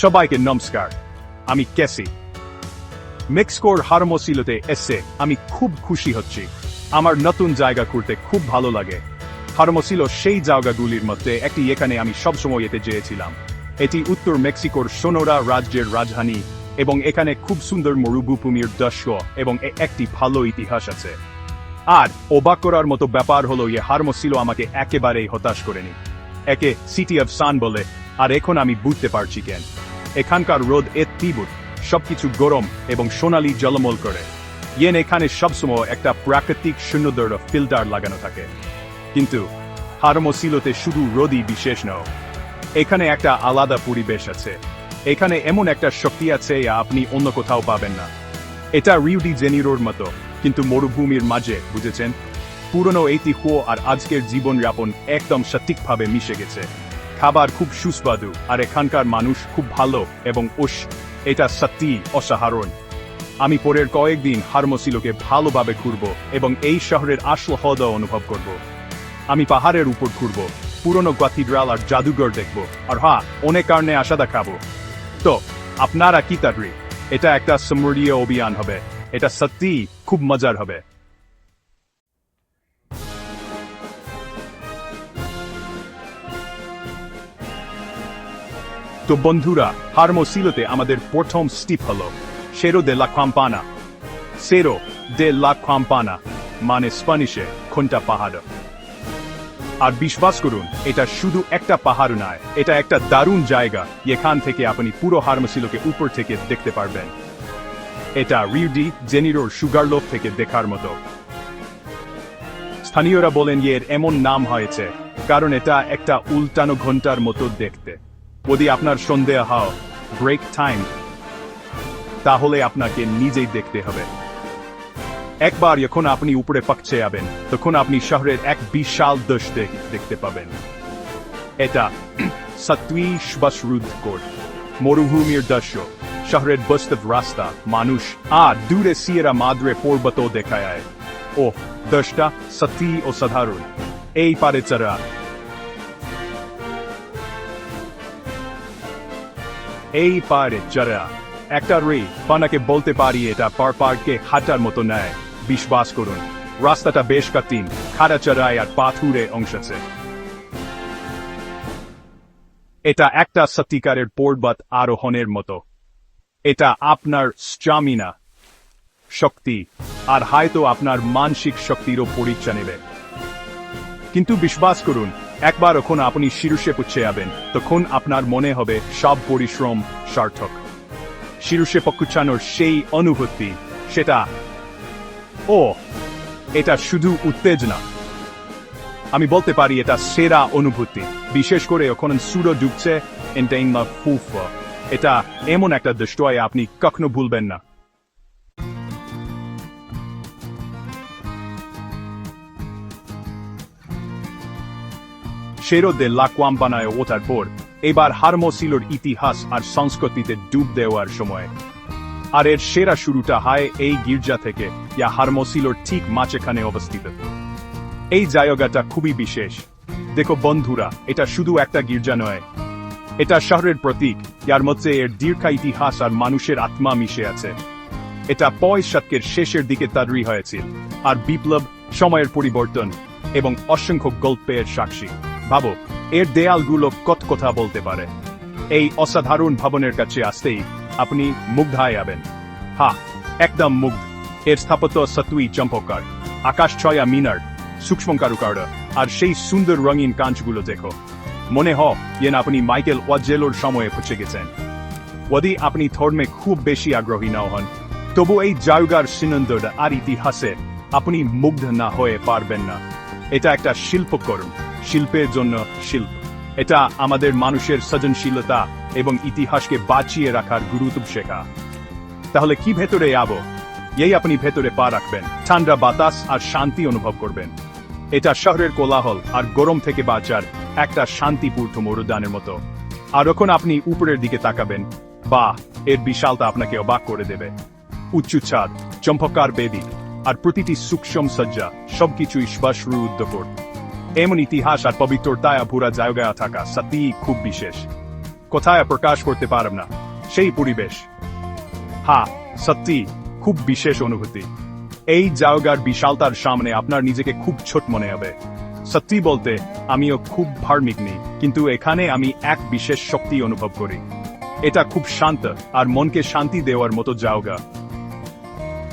সবাইকে নমস্কার। আমি কেসি মেক্সকোর হারমোসিলোতে এসে আমি খুব খুশি হচ্ছি। আমার নতুন জায়গা ঘুরতে খুব ভালো লাগে। হারমোসিলো সেই জায়গাগুলির মধ্যে একটি এখানে আমি সবসময় এতে যেয়েছিলাম। এটি উত্তর মেক্সিকোর সোনোরা রাজ্যের রাজধানী এবং এখানে খুব সুন্দর মরুভূমির দৃশ্য এবং একটি ভালো ইতিহাস আছে। আর অবাক করার মতো ব্যাপার হলো ইয়ে হারমোসিলো আমাকে একেবারেই হতাশ করেনি। একে সিটি অফ সান বলে। আর এখন আমি বুঝতে পারছি কেন। এখানকার রোদ এ তীব্র, সবকিছু গরম এবং সোনালি জলমল করে। ইয়েন এখানে সবসময় একটা প্রাকৃতিক শূন্যদর ফিল্টার লাগানো থাকে। কিন্তু হারমোসিলোতে শুধু রোদই বিশেষ নয়। এখানে একটা আলাদা পরিবেশ আছে। এখানে এমন একটা শক্তি আছে আপনি অন্য কোথাও পাবেন না। এটা রিউডি জেনিরোর মতো, কিন্তু মরুভূমির মাঝে, বুঝেছেন? পুরনো ঐতিহ্য আর আজকের জীবনযাপন একদম সঠিকভাবে মিশে গেছে। খাবার খুব সুস্বাদু, আর এখানকার মানুষ খুব ভালো, এবং উস, এটা সত্যি অসাধারণ। আমি পরের কয়েকদিন হারমোসিলোকে ভালোভাবে ঘুরব, এবং এই শহরের আসল হদ অনুভব করব। আমি পাহাড়ের উপর ঘুরব, পুরনো ক্যাথিড্রাল আর জাদুঘর দেখব, আর হ্যাঁ অনেক কারণে আশা দেখাবো তো, আপনারা কি তারি এটা একটা সমৃদ্ধীয় অভিযান হবে, এটা সত্যি খুব মজার হবে। তো বন্ধুরা, হারমোসিলোতে আমাদের প্রথম স্টিপ হলো। সেরো দে লা কাম্পানা সেরো দে লা কাম্পানা মানে স্প্যানিশে খুন্টা পাহাড়। আর বিশ্বাস করুন, এটা শুধু একটা পাহাড় নয়, এটা একটা দারুণ জায়গা এখান থেকে আপনি পুরো হারমোসিলোকে উপর থেকে দেখতে পারবেন। এটা রিউডি জেনিরোর সুগারলোভ থেকে দেখার মতো। স্থানীয়রা বলেন এর এমন নাম হয়েছে, কারণ এটা একটা উল্টানো ঘণ্টার মতো দেখতে। যদি আপনার সন্দেহ হয় ব্রেক টাইম তাহলে আপনাকে নিজেই দেখতে হবে। একবার যখন আপনি উপরে পাকছে যাবেন, তখন আপনি শহরের এক বিশাল দশ দেখতে পাবেন। এটা সত্যি শ্বাসরুদ্ধ কোট মরুভূমির দৃশ্য, শহরের বাস্তব রাস্তা, মানুষ, আর দূরে সিয়েরা মাদ্রে পর্বত দেখা যায়। ও দশটা সত্যি অসাধারণ। এই পারে চড়া এই পারে চড়া। একটা রে পানাকে বলতে পারি এটা পার পারকে হাঁটার মতো নেয়। বিশ্বাস করুন, রাস্তাটা বেশ কঠিন, খাড়া চড়াই আর পাথুরে অংশ আছে এটা একটা সত্যিকারের পর্বত আরোহণের মতো। এটা আপনার স্টামিনা শক্তি, আর হয়তো আপনার মানসিক শক্তিরও পরীক্ষা নেবে। কিন্তু বিশ্বাস করুন একবার যখন আপনি শীর্ষে পুচ্ছে যাবেন, তখন আপনার মনে হবে সব পরিশ্রম সার্থক। শীর্ষে পকুচানোর সেই অনুভূতি, সেটা, ও, এটা শুধু উত্তেজনা আমি বলতে পারি এটা সেরা অনুভূতি, বিশেষ করে যখন সুরো ডুবছে এটা এমন একটা দৃশ্য আপনি কখনো ভুলবেন না। শেরো দে লা কোয়াম্পানায় ওঠার পর, এবার হারমোসিলোর ইতিহাস আর সংস্কৃতিতে ডুব দেওয়ার সময়। আর এর সেরা শুরুটা হয় এই গির্জা থেকে ইয়া হারমোসিলোর ঠিক মাঝখানে অবস্থিত। এই জায়গাটা খুবই বিশেষ। দেখো বন্ধুরা, এটা শুধু একটা গির্জা নয়। এটা শহরের প্রতীক, যার মধ্যে এর দীর্ঘ ইতিহাস আর মানুষের আত্মা মিশে আছে। এটা পয় শতকের শেষের দিকে তৈরি হয়েছিল, আর বিপ্লব, সময়ের পরিবর্তন এবং অসংখ্য গল্পের সাক্ষী। ভাবো এর দেয়ালগুলো কত কথা বলতে পারে। এই অসাধারণ ভবনের কাছে আসতেই আপনি মুগ্ধ হয়ে যাবেন। হ্যাঁ একদম মুগ্ধ। এর স্থাপত্য সতুই চম্পকার আকাশ ছয়া মিনার, সূক্ষ্ম কারুকার্য, আর সেই সুন্দর রঙিন কাঁচগুলো দেখো। মনে হ যেন আপনি মাইকেল ওয়াজেলোর সময়ে পৌঁছে গেছেন। যদি আপনি ধর্মে খুব বেশি আগ্রহী না হন, তবু এই জায়গার সিনন্দর আর ইতিহাসে আপনি মুগ্ধ না হয়ে পারবেন না। এটা একটা শিল্পকর্ম শিল্পের জন্য শিল্প। এটা আমাদের মানুষের সৃজনশীলতা এবং ইতিহাসকে বাঁচিয়ে রাখার গুরুত্ব শেখা। তাহলে কি ভেতরে আবো? এই আপনি ভেতরে পা রাখবেন, ঠান্ডা বাতাস আর শান্তি অনুভব করবেন। এটা শহরের কোলাহল আর গরম থেকে বাঁচার একটা শান্তিপূর্ণ মরুদানের মতো। আর যখন আপনি উপরের দিকে তাকাবেন বা এর বিশালতা আপনাকে অবাক করে দেবে। উচ্চ ছাদ, চম্পকার বেদি আর প্রতিটি সূক্ষ্ম সজ্জা সবকিছুই শ্বাসরুদ্ধকর এমন ইতিহাস আর পবিত্রতায় ভুরা জায়গায় থাকা সত্যিই খুব বিশেষ। কোথায় প্রকাশ করতে পারব না, সেই পরিবেশ। হ্যাঁ সত্যি, খুব বিশেষ অনুভূতি। এই জায়গার বিশালতার সামনে আপনার নিজেকে খুব ছোট মনে হবে। সত্যি বলতে, আমিও খুব ধার্মিক নেই কিন্তু এখানে আমি এক বিশেষ শক্তি অনুভব করি। এটা খুব শান্ত আর মনকে শান্তি দেওয়ার মতো জায়গা।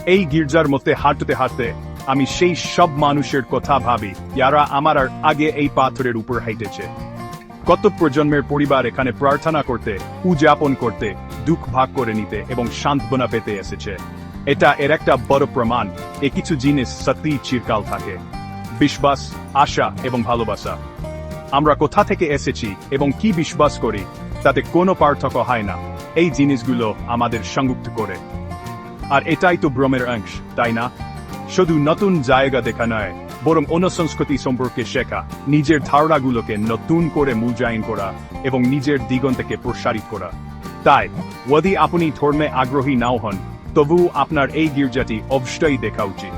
এই গির্জার মধ্যে হাঁটতে হাঁটতে আমি সেই সব মানুষের কথা ভাবি, যারা আমার আর আগে এই পাথরের উপর হাইটেছে। কত প্রজন্মের পরিবার এখানে প্রার্থনা করতে, উদযাপন করতে, দুঃখ ভাগ করে নিতে এবং সান্ত্বনা পেতে এসেছে। এটা এর একটা বড় প্রমাণ, এ কিছু জিনিস সত্যি চিরকাল থাকে। বিশ্বাস, আশা এবং ভালোবাসা। আমরা কোথা থেকে এসেছি এবং কি বিশ্বাস করি, তাতে কোনো পার্থক্য হয় না। এই জিনিসগুলো আমাদের সংযুক্ত করে। আর এটাই তো ভ্রমের অংশ, তাই না? শুধু নতুন জায়গা দেখা নয়, বরং অন্য সংস্কৃতি সম্পর্কে শেখা, নিজের ধারণাগুলোকে নতুন করে মূল্যায়ন করা এবং নিজের দিগন্তকে প্রসারিত করা। তাই, যদি আপনি ধর্মে আগ্রহী নাও হন, তবু আপনার এই গির্জাটি অবশ্যই দেখা উচিত।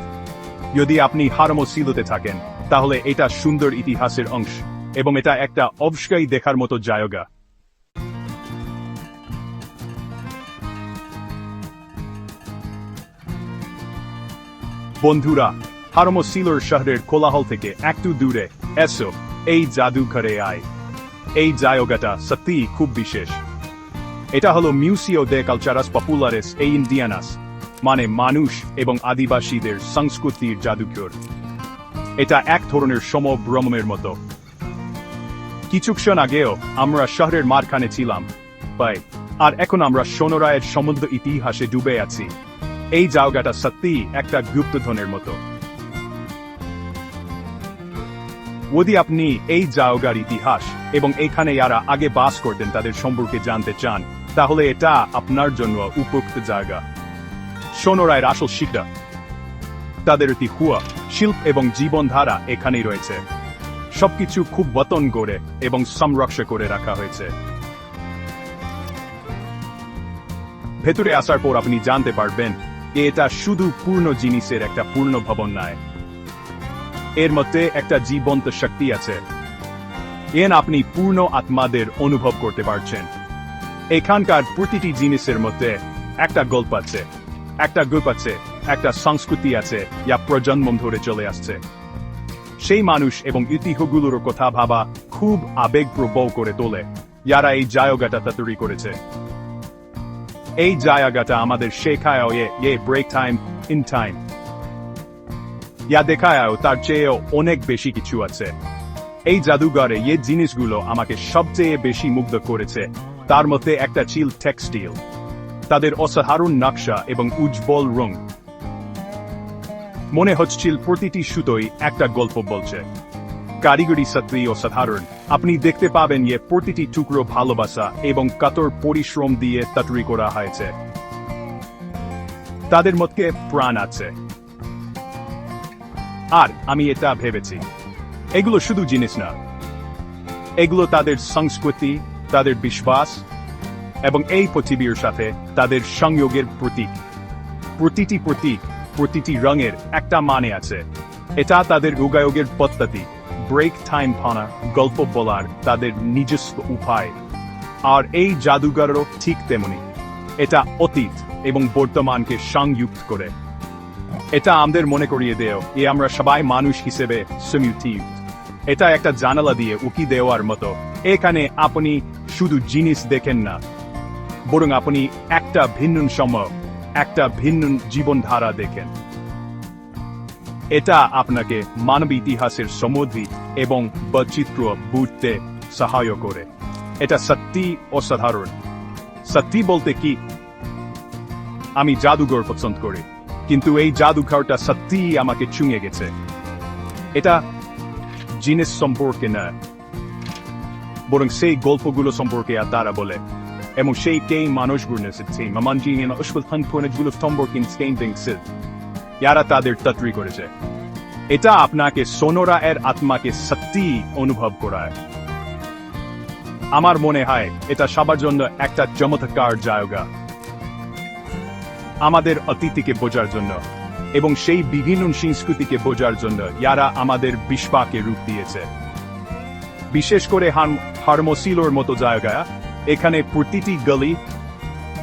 যদি আপনি হারমশীলতে থাকেন, তাহলে এটা সুন্দর ইতিহাসের অংশ এবং এটা একটা অবশ্যই দেখার মতো জায়গা। বন্ধুরা হারমশিলর শহরের কোলাহল থেকে একটু দূরে। এসো, এই জাদুঘরে আয়। এই জায়গাটা সত্যিই খুব বিশেষ। এটা হলো মিউসিও দে কালচারাস পপুলারেস এই ইন্ডিয়ানাস মানে মানুষ এবং আদিবাসীদের সংস্কৃতির জাদুঘর। এটা এক ধরনের সমভ্রমের মতো। কিছুক্ষণ আগেও আমরা শহরের মারখানে ছিলাম, বাই, আর এখন আমরা সোনরায়ের সমুদ্র ইতিহাসে ডুবে আছি। এই জায়গাটা সত্যিই একটা গুপ্তধনের মতো। যদি আপনি এই জায়গার ইতিহাস এবং এখানে যারা আগে বাস করতেন তাদের সম্পর্কে জানতে চান, তাহলে এটা আপনার জন্য উপযুক্ত জায়গা। সোনরায়ের আসল শিক্ষা তাদের হুয়া শিল্প এবং জীবনধারা এখানেই রয়েছে। সবকিছু খুব বতন করে এবং সংরক্ষণ করে রাখা হয়েছে। ভেতরে আসার পর আপনি জানতে পারবেন এটা শুধু পূর্ণ জিনিসের একটা পূর্ণ ভবন নয়। এর মধ্যে একটা জীবন্ত শক্তি আছে। এন আপনি পূর্ণ আত্মাদের অনুভব করতে পারছেন। এখানকার প্রতিটি জিনিসের মধ্যে একটা গল্প আছে, একটা গল্প আছে, একটা সংস্কৃতি আছে যা প্রজন্ম ধরে চলে আসছে। সেই মানুষ এবং ইতিহগুলোর কথা ভাবা খুব আবেগপ্রবল করে তোলে। যারা এই জায়গাটা তৈরি করেছে। এই জায়গাটা আমাদের শেখায় এ ব্রেক টাইম ইন টাইম ইয়া দেখায় তার চেয়েও অনেক বেশি কিছু আছে। এই জাদুঘরে যে জিনিসগুলো আমাকে সবচেয়ে বেশি মুগ্ধ করেছে। তার মধ্যে একটা ছিল টেক্সটাইল তাদের অসাধারণ নকশা এবং উজ্জ্বল রং। মনে হচ্ছিল প্রতিটি সুতোই একটা গল্প বলছে। কারিগরি সত্যি অসাধারণ আপনি দেখতে পাবেন যে প্রতিটি টুকরো ভালোবাসা এবং কাতর পরিশ্রম দিয়ে তৈরি করা হয়েছে। তাদের মধ্যে প্রাণ আছে। আর আমি এটা ভেবেছি। এগুলো শুধু জিনিস না। এগুলো তাদের সংস্কৃতি, তাদের বিশ্বাস এবং এই পৃথিবীর সাথে তাদের সংযোগের প্রতীক। প্রতিটি প্রতীক, প্রতিটি রঙের একটা মানে আছে। এটা তাদের যোগাযোগের পদ্ধতি। ব্রেক টাইম ফানা গল্প বলার তাদের নিজস্ব উপায়। আর এই জাদুঘরও ঠিক তেমনি। এটা অতীত এবং বর্তমানকে সংযুক্ত করে। এটা আমাদের মনে করিয়ে দেও এ আমরা সবাই মানুষ হিসেবে এটা একটা জানালা দিয়ে উকি দেওয়ার মতো। এখানে আপনি শুধু জিনিস দেখেন না। বরং আপনি একটা ভিন্ন সময় একটা ভিন্ন জীবনধারা দেখেন। এটা আপনাকে মানব ইতিহাসের সমুদ্রি এবং বৈচিত্র্য বুঝতে সহায় করে। এটা সত্যি অসাধারণ। সত্যি বলতে কি? আমি জাদুঘর পছন্দ করি, কিন্তু এই জাদুঘরটা সত্যি আমাকে চুঙে গেছে। এটা জিনিস সম্পর্কে না, বরং সেই গল্পগুলো সম্পর্কে আর তারা বলে। এবং সেই টেই মানুষগুলো এসেছে মামানজি গুলো সম্পর্কে যারা তাদের তত্রি করেছে। এটা আপনাকে সোনোরা এর আত্মাকে সত্যি অনুভব করায়। আমার মনে হয় এটা সবার জন্য একটা চমৎকার জায়গা। আমাদের অতিথিকে বোঝার জন্য এবং সেই বিভিন্ন সংস্কৃতিকে বোঝার জন্য যারা আমাদের বিশ্বকে রূপ দিয়েছে। বিশেষ করে হারমোসিলোর মতো জায়গা এখানে প্রতিটি গলি,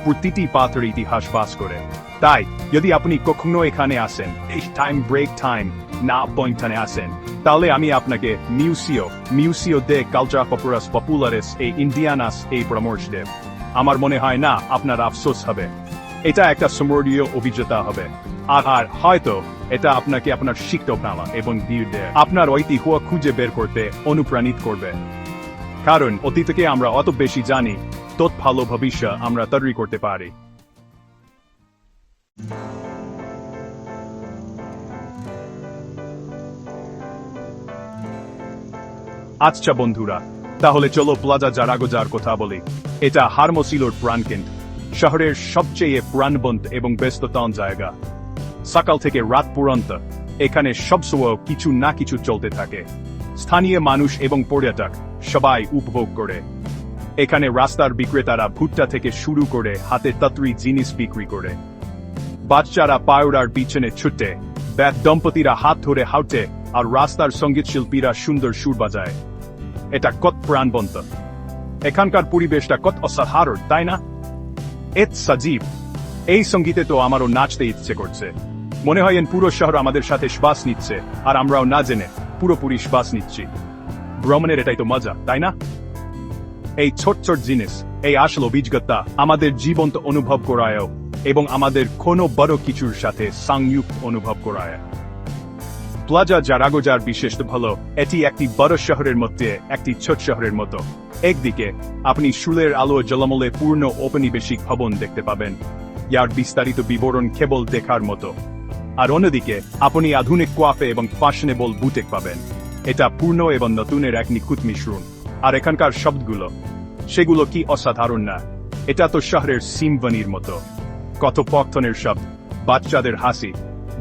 প্রতিটি পাথর ইতিহাস বাস করে। তাই, যদি আপনি কখনো এখানে আসেন, এই টাইম ব্রেক টাইম না পয়েন্টনে আসেন, তাহলে আমি আপনাকে মিউসিও মিউসিও দে কালচার পপুলাস পপুলারেস এই ইন্ডিয়ানাস এই পরামর্শ দেব। আমার মনে হয় না, আপনার আফসোস হবে। এটা একটা সমরীয় অভিজ্ঞতা হবে। আর হয়তো, এটা আপনাকে আপনার শিক্ষকনামা এবং বীর দেয়। আপনার ঐতিহ্য খুঁজে বের করতে অনুপ্রাণিত করবে। কারণ, অতীতকে আমরা অত বেশি জানি তত ভালো ভবিষ্যৎ আমরা তৈরি করতে পারি। আচ্ছা বন্ধুরা, তাহলে চলো প্লাজা জারাগোজার কথা বলি। এটা হারমোসিলোর প্রাণকেন্দ্র, শহরের সবচেয়ে প্রাণবন্ত এবং ব্যস্ততম জায়গা। সকাল থেকে রাত পর্যন্ত, এখানে সবসময় কিছু না কিছু চলতে থাকে। স্থানীয় মানুষ এবং পর্যটক সবাই উপভোগ করে। এখানে রাস্তার বিক্রেতারা ভুট্টা থেকে শুরু করে হাতে তত্রি জিনিস বিক্রি করে। বাচ্চারা পায়রার পিছনে ছুটে, ব্যাট দম্পতিরা হাত ধরে হাউটে আর রাস্তার সংগীত শিল্পীরা সুন্দর সুর বাজায়। এটা কত প্রাণবন্ত। এখানকার পরিবেশটা কত অসাধারণ, তাই না? এত সজীব। এই সঙ্গীতে তো আমারও নাচতে ইচ্ছে করছে। মনে হয় এন পুরো শহর আমাদের সাথে শ্বাস নিচ্ছে, আর আমরাও না জেনে পুরোপুরি শ্বাস নিচ্ছি। ভ্রমণের এটাই তো মজা, তাই না? এই ছোট ছোট জিনিস, এই আসল অভিজ্ঞতা আমাদের জীবন্ত অনুভব করায় এবং আমাদের কোনো বড় কিছুর সাথে সংযুক্ত অনুভব করায়। প্লাজা জারাগোজার বিশেষ ভালো এটি একটি বড় শহরের মধ্যে, একটি ছোট শহরের মতো। একদিকে, আপনি সুলের আলো জলমলে পূর্ণ ঔপনিবেশিক ভবন দেখতে পাবেন ইয়ার বিস্তারিত বিবরণ কেবল দেখার মতো। আর অন্যদিকে, আপনি আধুনিক কোয়াফে এবং ফ্যাশনেবল বুটেক পাবেন। এটা পূর্ণ এবং নতুনের এক নিখুঁত মিশ্রণ। আর এখানকার শব্দগুলো, সেগুলো কি অসাধারণ না? এটা তো শহরের সিমবনির মতো। কথোপকথনের শব্দ, বাচ্চাদের হাসি।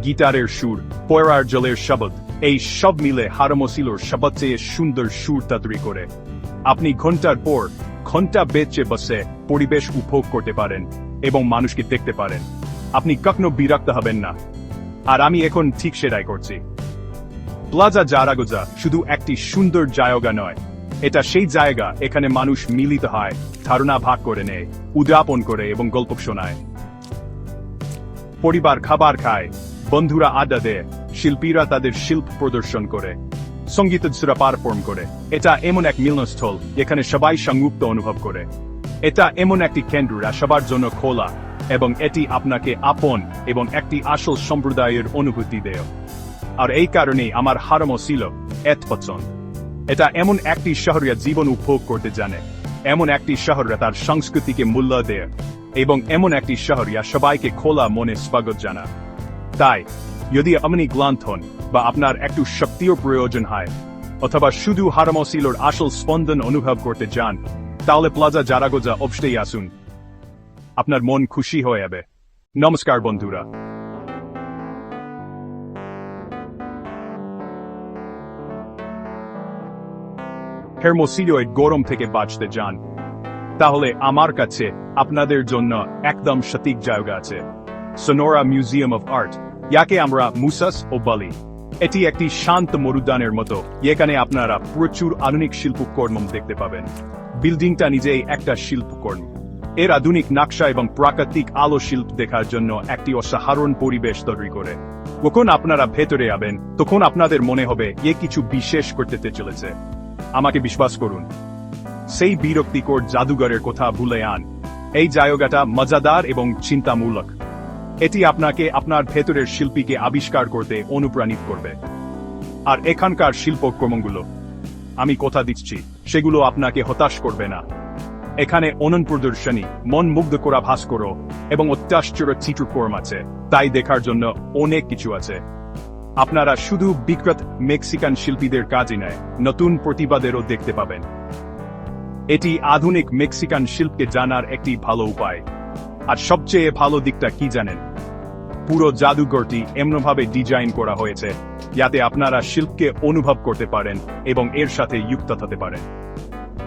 গিটারের সুর, পয়রার জলের শব্দ, এই সব মিলে হারমোসিলোর সবচেয়ে সুন্দর সুর তৈরি করে। আপনি ঘণ্টার পর ঘণ্টা বেচে বসে পরিবেশ উপভোগ করতে পারেন এবং মানুষকে দেখতে পারেন। আপনি কখনো বিরক্ত হবেন না। আর আমি এখন ঠিক সেটাই করছি। প্লাজা জারাগোজা শুধু একটি সুন্দর জায়গা নয়, এটা সেই জায়গা এখানে মানুষ মিলিত হয়, ধারণা ভাগ করে নেয়, উদ্যাপন করে এবং গল্প শোনায়। পরিবার খাবার খায় বন্ধুরা আড্ডা দেয় শিল্পীরা তাদের শিল্প প্রদর্শন করে। সঙ্গীতজরা পারফর্ম করে। এটা এমন এক মিলনস্থল এখানে সবাই সংযুক্ত অনুভব করে। এটা এমন একটি কেন্দ্র যা সবার জন্য খোলা, এবং এটি আপনাকে আপন এবং একটি আসল সম্প্রদায়ের অনুভূতি দেয়। আর এই কারণেই আমার হারমো ছিল, এত পছন্দ। এটা এমন একটি শহরিয়া জীবন উপভোগ করতে জানে। এমন একটি শহর তার সংস্কৃতিকে মূল্য দেয়। এবং এমন একটি শহর যা সবাইকে খোলা মনে স্বাগত জানা তাই, যদি আপনি ক্লান্ত হন, বা আপনার একটু শক্তিও প্রয়োজন হয়, অথবা শুধু হারমসিলোর আসল স্পন্দন অনুভব করতে চান, তাহলে প্লাজা জারাগোজা অবশ্যই আসুন। আপনার মন খুশি হয়ে যাবে। নমস্কার বন্ধুরা। হেরমোসিলিওয় গরম থেকে বাঁচতে যান তাহলে আমার কাছে আপনাদের জন্য একদম সঠিক জায়গা আছে। সোনোরা মিউজিয়াম অফ আর্ট ইয়াকে আমরা মুসাস ও বলি এটি একটি শান্ত মরুদ্যানের মতো এখানে আপনারা প্রচুর আধুনিক শিল্পকর্ম দেখতে পাবেন বিল্ডিংটা নিজেই একটা শিল্পকর্ম এর আধুনিক নকশা এবং প্রাকৃতিক আলো শিল্প দেখার জন্য একটি অসাধারণ পরিবেশ তৈরি করে যখন আপনারা ভেতরে যাবেন তখন আপনাদের মনে হবে এ কিছু বিশেষ করতে চলেছে আমাকে বিশ্বাস করুন সেই বিরক্তিকর জাদুঘরের কথা ভুলে আন এই জায়গাটা মজাদার এবং চিন্তামূলক এটি আপনাকে আপনার ভেতরের শিল্পীকে আবিষ্কার করতে অনুপ্রাণিত করবে। আর এখানকার শিল্পকর্মগুলো, আমি কথা দিচ্ছি, সেগুলো আপনাকে হতাশ করবে না। এখানে অনন প্রদর্শনী, মন মুগ্ধ করা ভাস্কর এবং অত্যাশ্চর্য চিত্রকর্ম আছে, তাই দেখার জন্য অনেক কিছু আছে। আপনারা শুধু বিক্রত মেক্সিকান শিল্পীদের কাজই নয়, নতুন প্রতিবাদেরও দেখতে পাবেন। এটি আধুনিক মেক্সিকান শিল্পকে জানার একটি ভালো উপায়। আর সবচেয়ে ভালো দিকটা কি জানেন? পুরো জাদুঘরটি এমনভাবে ডিজাইন করা হয়েছে, যাতে আপনারা শিল্পকে অনুভব করতে পারেন এবং এর সাথে যুক্ত হতে পারেন।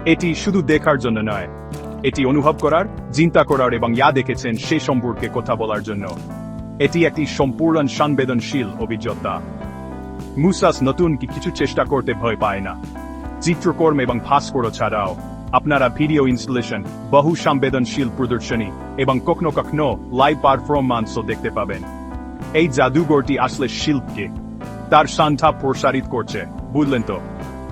এটি শুধু দেখার জন্য নয়, এটি অনুভব করার, চিন্তা করার এবং ইয়া দেখেছেন সে সম্পর্কে কথা বলার জন্য। এটি একটি সম্পূর্ণ সংবেদনশীল অভিজ্ঞতা। মুসাস নতুন কিছু চেষ্টা করতে ভয় পায় না। চিত্রকর্ম এবং ভাস্কর ছাড়াও। আপনারা ভিডিও ইনস্টলেশন বহু সংবেদনশীল প্রদর্শনী এবং কখনো কখনো লাইভ পারফরম্যান্সও দেখতে পাবেন। এই জাদুঘরটি আসলে শিল্পকে, তার সান্থা প্রসারিত করছে, বুঝলেন তো?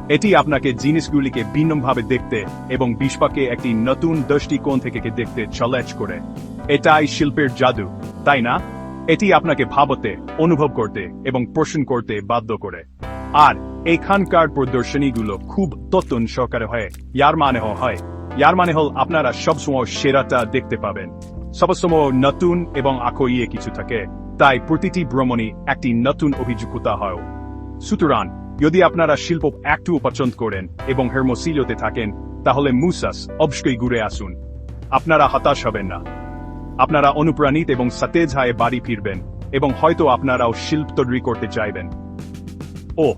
এটি আপনাকে জিনিসগুলিকে ভিন্নভাবে দেখতে এবং বিশ্বকে একটি নতুন দৃষ্টিকোণ থেকে দেখতে চ্যালেঞ্জ করে। এটাই শিল্পের জাদু, তাই না? এটি আপনাকে ভাবতে, অনুভব করতে এবং প্রশ্ন করতে বাধ্য করে। আর এখানকার প্রদর্শনীগুলো খুব তত্তন সহকারে হয়। ইয়ার মানে হয়। ইয়ার মানে হল আপনারা সবসময় সেরাটা দেখতে পাবেন। সবসময় নতুন এবং আকইয়ে কিছু থাকে। তাই প্রতিটি ভ্রমণই একটি নতুন অভিযোগতা হয়। সুতরাং, যদি আপনারা শিল্প একটু পছন্দ করেন এবং হেরমোসিলিওতে থাকেন, তাহলে মুসাস অবশ্যই ঘুরে আসুন। আপনারা হতাশ হবেন না। আপনারা অনুপ্রাণিত এবং সতেজ হায়ে বাড়ি ফিরবেন এবং হয়তো আপনারাও শিল্প তৈরি করতে চাইবেন। ও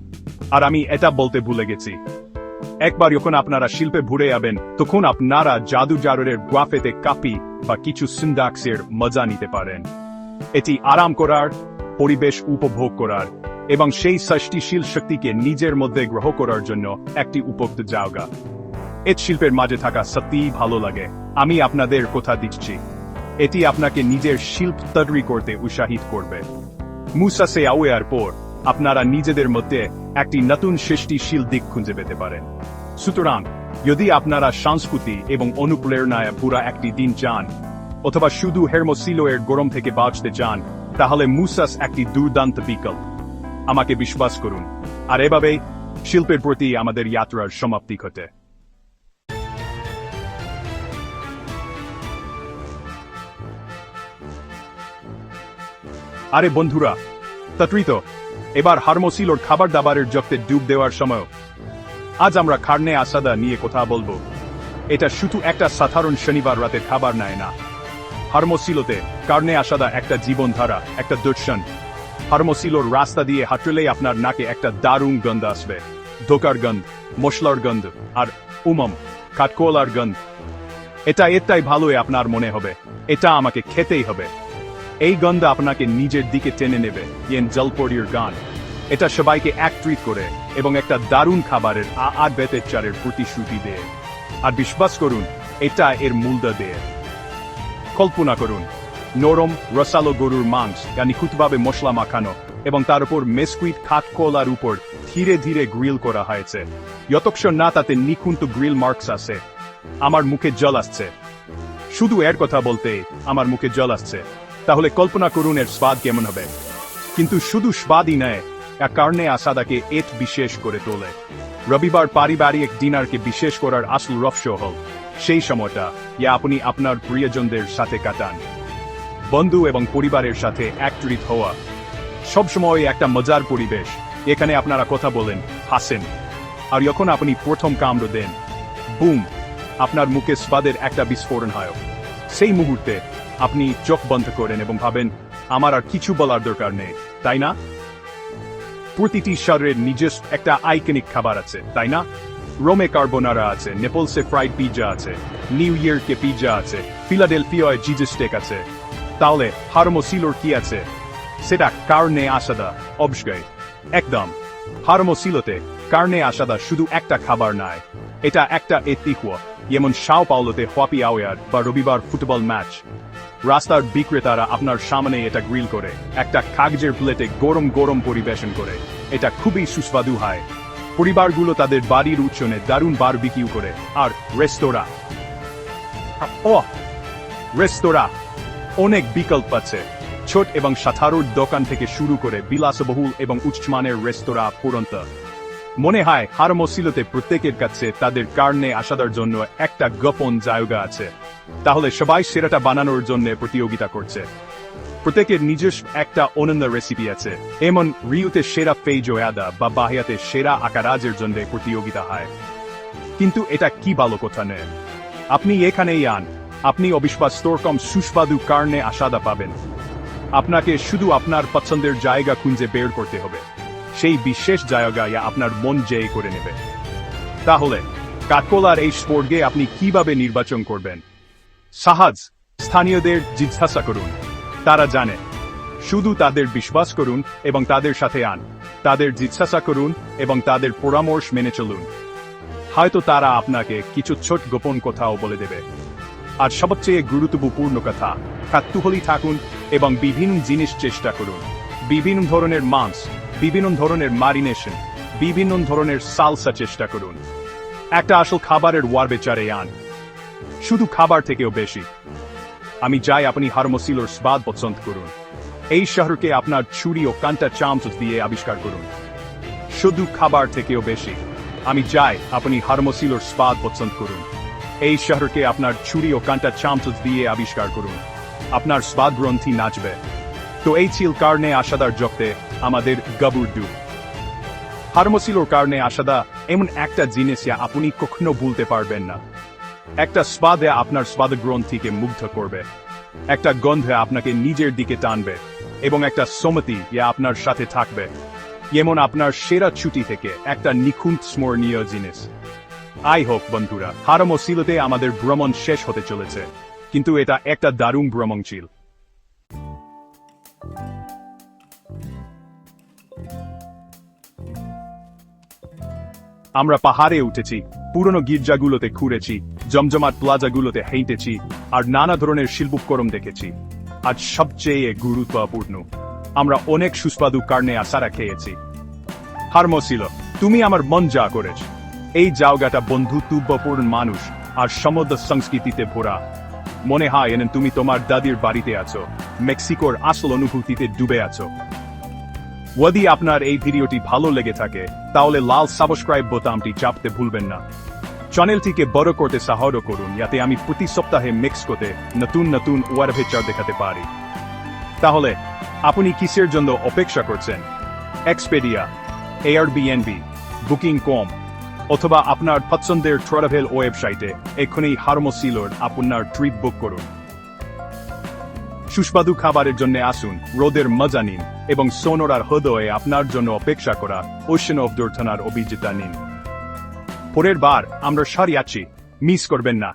আর আমি এটা বলতে ভুলে গেছি। একবার যখন আপনারা শিল্পে ঘুরে যাবেন তখন আপনারা জাদু জারুরের গ্রাফেতে কাপি বা কিছু সিন্ডাক্সের মজা নিতে পারেন। এটি আরাম করার, পরিবেশ উপভোগ করার এবং সেই সৃষ্টিশীল শক্তিকে নিজের মধ্যে গ্রহ করার জন্য একটি উপযুক্ত জায়গা। এর শিল্পের মাঝে থাকা সত্যিই ভালো লাগে। আমি আপনাদের কথা দিচ্ছি। এটি আপনাকে নিজের শিল্প তৈরি করতে উৎসাহিত করবে। মুসাসে আওয়ার পর আপনারা নিজেদের মধ্যে একটি নতুন সৃষ্টিশীল দিক খুঁজে পেতে পারেন। সুতরাং, যদি আপনারা সংস্কৃতি এবং অনুপ্রেরণায় পুরা একটি দিন চান অথবা শুধু হেরমোসিলো এর গরম থেকে বাঁচতে চান তাহলে মুসাস একটি দুর্দান্ত বিকল্প। আমাকে বিশ্বাস করুন, আর এভাবে শিল্পের প্রতি আমাদের যাত্রার সমাপ্তি ঘটে। আরে বন্ধুরা তত্রিত এবার হারমোসিলোর খাবার দাবারের জগতে ডুব দেওয়ার সময় আজ আমরা খার্নে আসাদা নিয়ে কথা বলব। এটা শুধু একটা সাধারণ শনিবার রাতের খাবার নেয় না। হারমোসিলোতে কার্নে আসাদা একটা জীবনধারা, একটা দর্শন। হারমোসিলোর রাস্তা দিয়ে হাঁটলেই আপনার নাকে একটা দারুণ গন্ধ আসবে। ধোকার গন্ধ, মশলার গন্ধ আর উমম কাঠকোলার গন্ধ। এটা এটাই ভালোই আপনার মনে হবে। এটা আমাকে খেতেই হবে। এই গন্ধ আপনাকে নিজের দিকে টেনে নেবে। ইয়েন জলপরির গান। এটা সবাইকে এক ট্রিট করে এবং একটা দারুণ খাবারের আ আর বেতের চারের প্রতিশ্রুতি দেয়। আর বিশ্বাস করুন, এটা এর মূল্য দেয়। কল্পনা করুন, নরম, রসালো গরুর মাংস যা নিখুঁতভাবে মশলা মাখানো এবং তার উপর মেসকুইট কাঠকলার উপর ধীরে ধীরে গ্রিল করা হয়েছে। যতক্ষণ না তাতে নিখুঁত গ্রিল মার্কস আছে, আমার মুখে জল আসছে। শুধু এর কথা বলতে আমার মুখে জল আসছে। তাহলে কল্পনা করুন এর স্বাদ কেমন হবে। কিন্তু শুধু স্বাদই নয় এক কারণে আসাদাকে এট বিশেষ করে তোলে। রবিবার পারিবারিক ডিনারকে বিশেষ করার আসল রহস্য হল, সেই সময়টা ইয়া আপনি আপনার প্রিয়জনদের সাথে কাটান। বন্ধু এবং পরিবারের সাথে একত্রিত হওয়া। সবসময় একটা মজার পরিবেশ। এখানে আপনারা কথা বলেন, হাসেন। আর যখন আপনি প্রথম কামড় দেন, বুম, আপনার মুখে স্বাদের একটা বিস্ফোরণ হয়। সেই মুহূর্তে, আপনি চোখ বন্ধ করেন এবং ভাবেন, আমার আর কিছু বলার দরকার নেই। তাই না? প্রতিটি শহরের নিজস্ব একটা আইকনিক খাবার আছে, তাই না? রোমে কার্বোনারা আছে নেপলসে ফ্রাইড পিৎজা আছে নিউ ইয়ার কে পিৎজা আছে ফিলাডেলফিয়ায় জিজে স্টেক আছে। তাহলে হারমোসিলোর কি আছে? সেটা কার্নে আসাদা অবশ্যই একদম। হারমোসিলোতে কার্নে আসাদা শুধু একটা খাবার নয়, এটা একটা এতিকুয়া যেমন সাও পাওলোতে হ্যাপি আওয়ার বা রবিবার ফুটবল ম্যাচ। রাস্তার বিক্রেতারা আপনার সামনে এটা গ্রিল করে, একটা কাগজের প্লেটে গরম গরম পরিবেশন করে। এটা খুবই সুস্বাদু হয়। পরিবারগুলো তাদের বাড়ির উচ্চনে দারুণ বারবিকিউ করে। আর রেস্তোরাঁ। ও রেস্তোরাঁ। অনেক বিকল্প আছে। ছোট এবং সাধারণ দোকান থেকে শুরু করে বিলাসবহুল এবং উচ্চমানের রেস্তোরাঁ পর্যন্ত। মনে হয় হারমোসিলোতে প্রত্যেকের কাছে তাদের কারণে আসাদার জন্য একটা গোপন জায়গা আছে। তাহলে সবাই সেরাটা বানানোর জন্য প্রতিযোগিতা করছে। প্রত্যেকের নিজস্ব একটা অনন্য রেসিপি আছে। এমন রিউতে সেরা ফেজোয়াদা বা বাহিয়াতে সেরা আকারাজের জন্য প্রতিযোগিতা হয়। কিন্তু এটা কি ভালো কথা নেই আপনি এখানেই আন। আপনি অবিশ্বাস কম সুস্বাদু কারণে আসাদা পাবেন। আপনাকে শুধু আপনার পছন্দের জায়গা খুঁজে বের করতে হবে। সেই বিশেষ জায়গায় আপনার মন জয় করে নেবে। তাহলে, কাঠকোলার এই স্পোর্টকে আপনি কীভাবে নির্বাচন করবেন? সাহাজ স্থানীয়দের জিজ্ঞাসা করুন। তারা জানে। শুধু তাদের বিশ্বাস করুন এবং তাদের সাথে আন। তাদের জিজ্ঞাসা করুন এবং তাদের পরামর্শ মেনে চলুন। হয়তো তারা আপনাকে কিছু ছোট গোপন কথাও বলে দেবে। আর সবচেয়ে গুরুত্বপূর্ণ কথা কাতুহলি থাকুন এবং বিভিন্ন জিনিস চেষ্টা করুন। বিভিন্ন ধরনের মাংস বিভিন্ন ধরনের মারিনেশন বিভিন্ন ধরনের সালসা চেষ্টা করুন। একটা আসল খাবারের ওয়ার বেচারে আন। শুধু খাবার থেকেও বেশি। আমি চাই আপনি হারমোসিলোর স্বাদ পছন্দ করুন। এই শহরকে আপনার ছুরি ও কান্টা চামচ দিয়ে আবিষ্কার করুন। শুধু খাবার থেকেও বেশি। আমি চাই আপনি হারমোসিলোর স্বাদ পছন্দ করুন। এই শহরকে আপনার ছুরি ও কান্টা চামচ দিয়ে আবিষ্কার করুন। আপনার স্বাদ গ্রন্থি নাচবে। তো এই ছিল কারণে আশাদার জগতে আমাদের গাবুর ডুব হারমোসিলোর কারণে আশাদা এমন একটা জিনিস যা আপনি কখনো ভুলতে পারবেন না। একটা স্বাদে আপনার স্বাদ গ্রন্থিকে মুগ্ধ করবে। একটা গন্ধে আপনাকে নিজের দিকে টানবে এবং একটা সমতি ইয়া আপনার সাথে থাকবে। যেমন আপনার সেরা ছুটি থেকে একটা নিখুঁত স্মরণীয় জিনিস। আই হোক বন্ধুরা, হারমোসিলতে আমাদের ভ্রমণ শেষ হতে চলেছে। কিন্তু এটা একটা দারুণ ভ্রমণ ছিল আমরা পাহাড়ে উঠেছি, পুরনো গির্জাগুলোতে ঘুরেছি জমজমাট প্লাজাগুলোতে হেঁটেছি, আর নানা ধরনের শিল্পকরম দেখেছি। আজ সবচেয়ে গুরুত্বপূর্ণ। আমরা অনেক সুস্বাদু কারণে আসারা খেয়েছি। হারমোসিল, তুমি আমার মন যা করেছ। এই জায়গাটা বন্ধুত্বপূর্ণ মানুষ আর সমুদ্র সংস্কৃতিতে ভরা। মনে হয় এনে তুমি তোমার দাদির বাড়িতে আছো। মেক্সিকোর আসল অনুভূতিতে ডুবে আছো। যদি আপনার এই ভিডিওটি ভালো লেগে থাকে, তাহলে লাল সাবস্ক্রাইব বোতামটি চাপতে ভুলবেন না। চ্যানেলটিকে বড় করতে সাহায্য করুন, যাতে আমি প্রতি সপ্তাহে মিক্স করতে নতুন নতুন ওয়ার ভেচার দেখাতে পারি। তাহলে, আপনি কিসের জন্য অপেক্ষা করছেন? এক্সপেডিয়া এয়ারবিএনবি বুকিং কম অথবা আপনার পছন্দের ট্রাভেল ওয়েবসাইটে এখনই হারমোসিলোর আপনার ট্রিপ বুক করুন। সুস্বাদু খাবারের জন্য আসুন, রোদের মজা নিন, এবং সোনোরার হৃদয়ে আপনার জন্য অপেক্ষা করা ওশন অফ দুর্ঘটনার অভিজ্ঞতা নিন। পরের বার আমরা সারি আছি, মিস করবেন না।